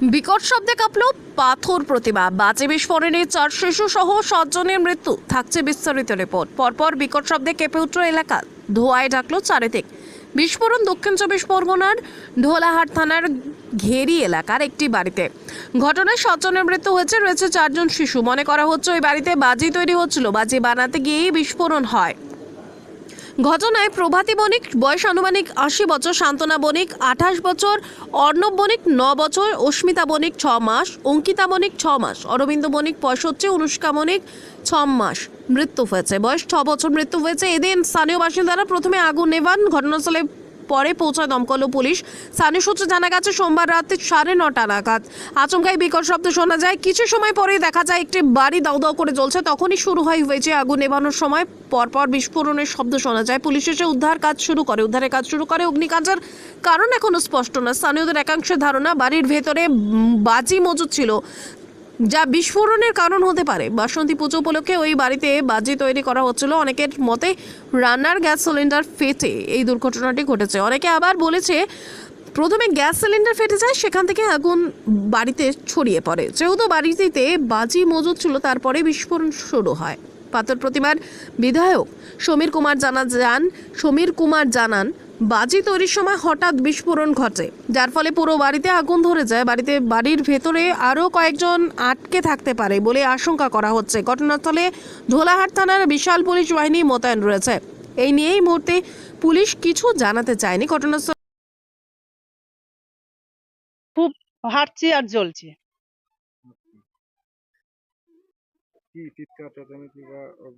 বিকট শব্দে কাঁপল পাথর প্রতিমা। বাজে বিস্ফোরণে চার শিশু সহ সাতজনের মৃত্যু, থাকছে বিস্তারিত রিপোর্ট। পরপর বিকট শব্দে কেঁপে উঠল এলাকা। ধোয়ায় ঢাকলো চারিদিক। বিস্ফোরণ দক্ষিণ চব্বিশ পরগনার ঢোলাহাট থানার ঘেরি এলাকার একটি বাড়িতে। ঘটনায় সাতজনের মৃত্যু হয়েছে, রয়েছে চারজন শিশু। মনে করা হচ্ছে ওই বাড়িতে বাজি তৈরি হচ্ছিল। বাজি বানাতে গিয়েই বিস্ফোরণ হয়। ঘটনায় প্রভাতী বণিক, বয়স আনুমানিক আশি বছর শান্তনা বণিক আঠাশ বছর, অর্ণব বণিক ন বছর, অস্মিতা বণিক ছ মাস, অঙ্কিতা বণিক ছ মাস, অরবিন্দ বণিক পঁয়ষট্টি, অনুষ্কা বণিক ছ মাস মৃত্যু হয়েছে। বয়স ছ বছর মৃত্যু হয়েছে। এদিন স্থানীয় বাসিন্দারা প্রথমে আগুন নেভান। ঘটনাস্থলে পরে পৌঁছায় দমকল পুলিশ। স্থানীয় সূত্রে জানা গেছে, সোমবার রাতে সাড়ে নটা নাগাদ আচমকাই বিকট শব্দ শোনা যায়। কিছু সময় পরেই দেখা যায়, একটি বাড়ি দাউ দাউ করে জ্বলছে। তখনই শুরু হয় হয়েছে আগুন নেভানোর সময়। পরপর বিস্ফোরণের শব্দ শোনা যায়। পুলিশ এসে উদ্ধার কাজ শুরু করে, উদ্ধারের কাজ শুরু করে। অগ্নিকাণ্ডের কারণ এখনও স্পষ্ট না স্থানীয়দের একাংশের ধারণা, বাড়ির ভেতরে বাজি মজুদ ছিল। যা বিস্ফোরণের কারণ হতে পারে। বাসন্তী পুজো উপলক্ষে ওই বাড়িতে বাজি তৈরি করা হচ্ছিল অনেকের মতে রান্নার গ্যাস সিলিন্ডার ফেটে এই দুর্ঘটনাটি ঘটেছে। অনেকে আবার বলেছে, প্রথমে গ্যাস সিলিন্ডার ফেটে যায়, সেখান থেকে আগুন বাড়িতে ছড়িয়ে পড়ে। যেহেতু বাড়িটিতে বাজি মজুদ ছিল, তারপরে বিস্ফোরণ শুরু হয়। পাথর প্রতিমার বিধায়ক সমীর কুমার জানা যান সমীর কুমার জানান বাজি তৈরির সময় হঠাৎ বিস্ফোরণ ঘটে। যার ফলে পুরো বাড়িতে আগুন ধরে যায়। বাড়িতে বাড়ির ভেতরে আরও কয়েকজন আটকে থাকতে পারে বলে আশঙ্কা করা হচ্ছে। ঘটনাস্থলে ধোলাহাট থানার বিশাল পুলিশ বাহিনী মোতায়েন রয়েছে। এই নিয়ে এই মুহূর্তে পুলিশ কিছু জানাতে চায়নি। ঘটনাস্থল খুব হাঁটছি আর জ্বলছি। কি চিৎকার চেঁচামেচি বা উম,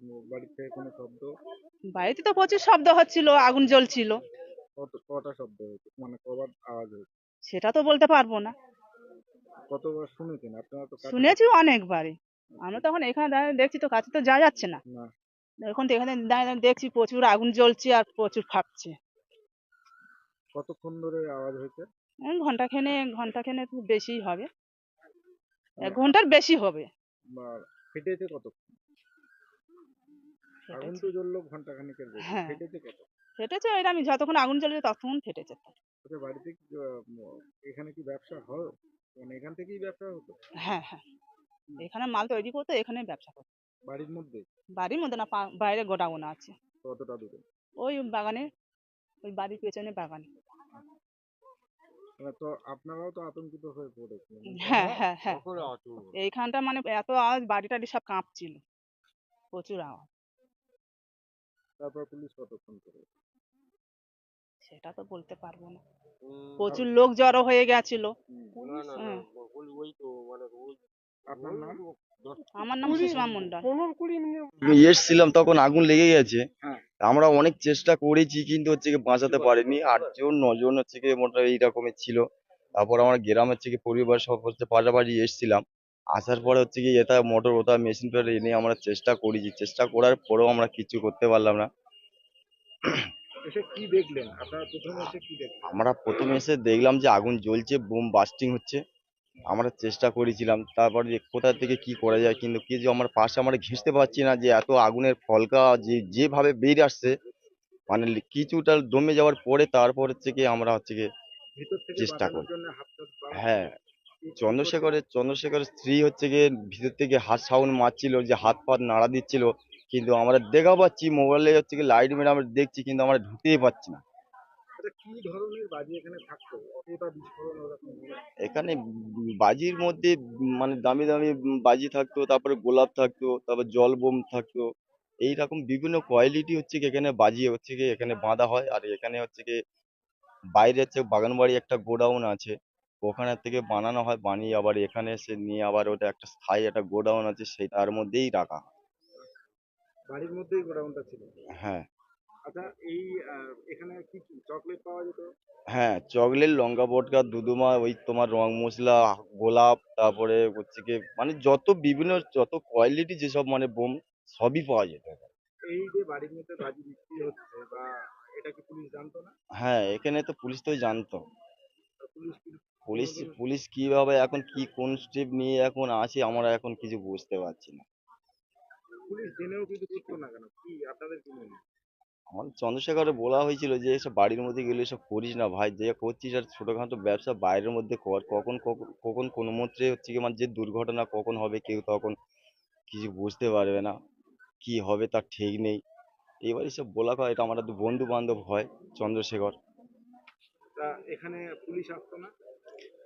কোনো শব্দ? বাড়িতে তো প্রচুর শব্দ হচ্ছিল আগুন জ্বলছিল। কটা শব্দ হয়েছে? মানে কবার আওয়াজ হয়েছে? সেটা তো বলতে পারব না। কতবার শুনেছেন? আপনারা তো কাছে- শুনেছি অনেকবারই। আমরা তখন এখানে দাঁড়িয়ে দেখছি তো কাছে তো যাওয়া যাচ্ছে না। না। এখন তো এখানে দাঁড়িয়ে দাঁড়িয়ে দেখছি প্রচুর আগুন জ্বলছে আর প্রচুর ফাঁকছে কতক্ষণ ধরে আওয়াজ হয়েছে? ঘণ্টা খেনে ঘণ্টা খেনে বেশি হবে। এক ঘণ্টার বেশি হবে। বা ফেটেছে কতক্ষণ? আগুন তো জ্বললো ঘণ্টা খানিকের হ্যাঁ। ফেটেছে কত? ফেটেছে এটা আমি যতক্ষণ আগুন জ্বলবে ততক্ষণ ফেটেছে। আচ্ছা বাড়িতে কি, এখানে কি ব্যবসা হয়? মানে এখান থেকেই ব্যবসা হতো? হ্যাঁ হ্যাঁ। এখানে মাল তৈরি করতো এখানে ব্যবসা করতো। বাড়ির মধ্যে? বাড়ির মধ্যে না বাইরে গোডাউন আছে। কতটা দূরে? ওই বাগানে ওই বাড়ির পেছনে বাগানে। মানে তো আপনারাও তো আতঙ্কিত হয়ে পড়েছেন। হ্যাঁ হ্যাঁ হ্যাঁ। এইখানটা মানে এত আওয়াজ বাড়ি টাড়ি সব কাঁপছিল। প্রচুর আওয়াজ। তারপর পুলিশ কতক্ষণ করে। সেটা তো বলতে পারব না। প্রচুর লোক জড়ো হয়ে গেছিল। হ্যাঁ। নাম? আমার নাম সুষমা মন্ডল আমি এসছিলাম তখন আগুন লেগে গেছে। হ্যাঁ। আমরা অনেক চেষ্টা করেছি কিন্তু হচ্ছে কি বাঁচাতে পারিনি। আটজন নজন হচ্ছে কি মোটামুটি এইরকমের ছিল। তারপর আমরা গ্রামের থেকে পরিবার সব হচ্ছে পাশাপাশি এসছিলাম। আসার পরে হচ্ছে কি এটা মোটর ওটা মেশিন ফেলে এনে আমরা চেষ্টা করেছি। চেষ্টা করার পরেও আমরা কিছু করতে পারলাম না। কি দেখলেন? আপনারা প্রথমে এসে কি দেখলেন? আমরা প্রথমে এসে দেখলাম যে আগুন জ্বলছে বুম বাস্টিং হচ্ছে। আমরা চেষ্টা করেছিলাম তারপর যে কোথা থেকে কি করা যায় কিন্তু কি যে আমার পাশে আমরা ঘেঁষতে পারছি না যে এত আগুনের ফলকা যে যেভাবে বেরিয়ে আসছে মানে কিছুটা দমে যাওয়ার পরে তারপর হচ্ছে কি আমরা হচ্ছে কি চেষ্টা করি। হ্যাঁ চন্দ্রশেখরের চন্দ্রশেখরের স্ত্রী হচ্ছে গিয়ে ভিতর থেকে হাত সাউন্ড মারছিল যে হাত পাত নাড়া দিচ্ছিল কিন্তু আমরা দেখা পাচ্ছি মোবাইলে হচ্ছে কি লাইট মেরে আমরা দেখছি কিন্তু আমরা ঢুকতেই পারছি না। আচ্ছা, এখানে বাজির মধ্যে মানে দামি দামি বাজি থাকতো তারপরে গোলাপ থাকতো তারপর জল বোম থাকতো। এইরকম বিভিন্ন কোয়ালিটি হচ্ছে কি এখানে বাজি হচ্ছে কি এখানে বাঁধা হয় আর এখানে হচ্ছে কি বাইরে হচ্ছে বাগানবাড়ি একটা গোডাউন আছে। ওখানে থেকে বানানো হয় বানিয়ে আবার এখানে এসে নিয়ে আবার ওটা একটা স্থায়ী একটা গোডাউন আছে সেই তার মধ্যেই রাখা হয়। বাড়ির মধ্যেই গোডাউনটা ছিল? হ্যাঁ। আচ্ছা এই এখানে কি কি চকলেট পাওয়া যেত? হ্যাঁ চকলেট লঙ্কা পটকা দুদুমা ওই তোমার রং মশলা গোলাপ তারপরে হচ্ছে কি মানে যত বিভিন্ন যত কোয়ালিটি যেসব মানে বোম সবই পাওয়া যেত এই যে বাড়ির মধ্যে বাজি বিক্রি হচ্ছে বা এটা কি পুলিশ জানতো না? হ্যাঁ এখানে তো পুলিশ তো জানতো। পুলিশ পুলিশ পুলিশ কীভাবে এখন কি কোন স্টেপ নিয়ে এখন আছে আমরা এখন কিছু বুঝতে পারছি না। পুলিশ জেনেও কিছু করতো না কেন? কি আপনাদের কি মনে? আমাদের চন্দ্রশেখরে বলা হয়েছিল যে এসব বাড়ির মধ্যে গেলে এসব করিস না ভাই যে করছিস আর ছোটোখাটো ব্যবসা বাইরের মধ্যে কর কখন কখন কোনো মন্ত্রে হচ্ছে কি মানে যে দুর্ঘটনা কখন হবে কেউ তখন কিছু বুঝতে পারবে না কি হবে তার ঠিক নেই। এবার এসব বলা হয় এটা আমার বন্ধু বান্ধব হয় চন্দ্রশেখর। তা এখানে পুলিশ আসতো না?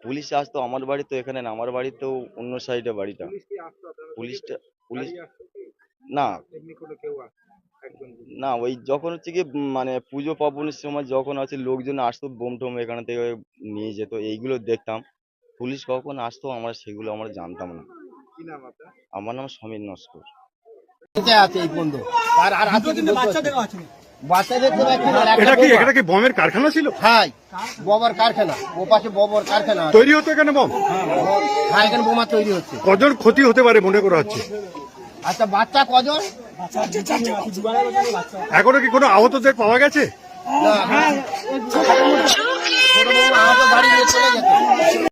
পুলিশ আসতো আমার বাড়ি তো এখানে না আমার বাড়ি তো অন্য সাইডে বাড়িটা। পুলিশটা পুলিশ? না। না ওই যখন হচ্ছে কি মানে পুজো পার্বণের সময় যখন আছে লোকজন আসতো বোম টোম এখান থেকে নিয়ে যেত এইগুলো দেখতাম। পুলিশ কখন আসতো আমরা সেগুলো আমরা জানতাম না। কি নাম আপনার? আমার নাম সমীর নস্কর। আছে এই বন্ধু? আর আর আছে কি বলতে পারছি না। বাচ্চাদের তো একটু আর একটা এটা কি এটা কি বমের কারখানা ছিল? হাই ববর কারখানা ও পাশে ববর কারখানা তৈরি হতো এখানে বম? হ্যাঁ এখানে বোমা তৈরি হচ্ছে। কজন ক্ষতি হতে পারে মনে করা হচ্ছে? আচ্ছা বাচ্চা কজন? এখনও কি কোনো আহতদের পাওয়া গেছে? না।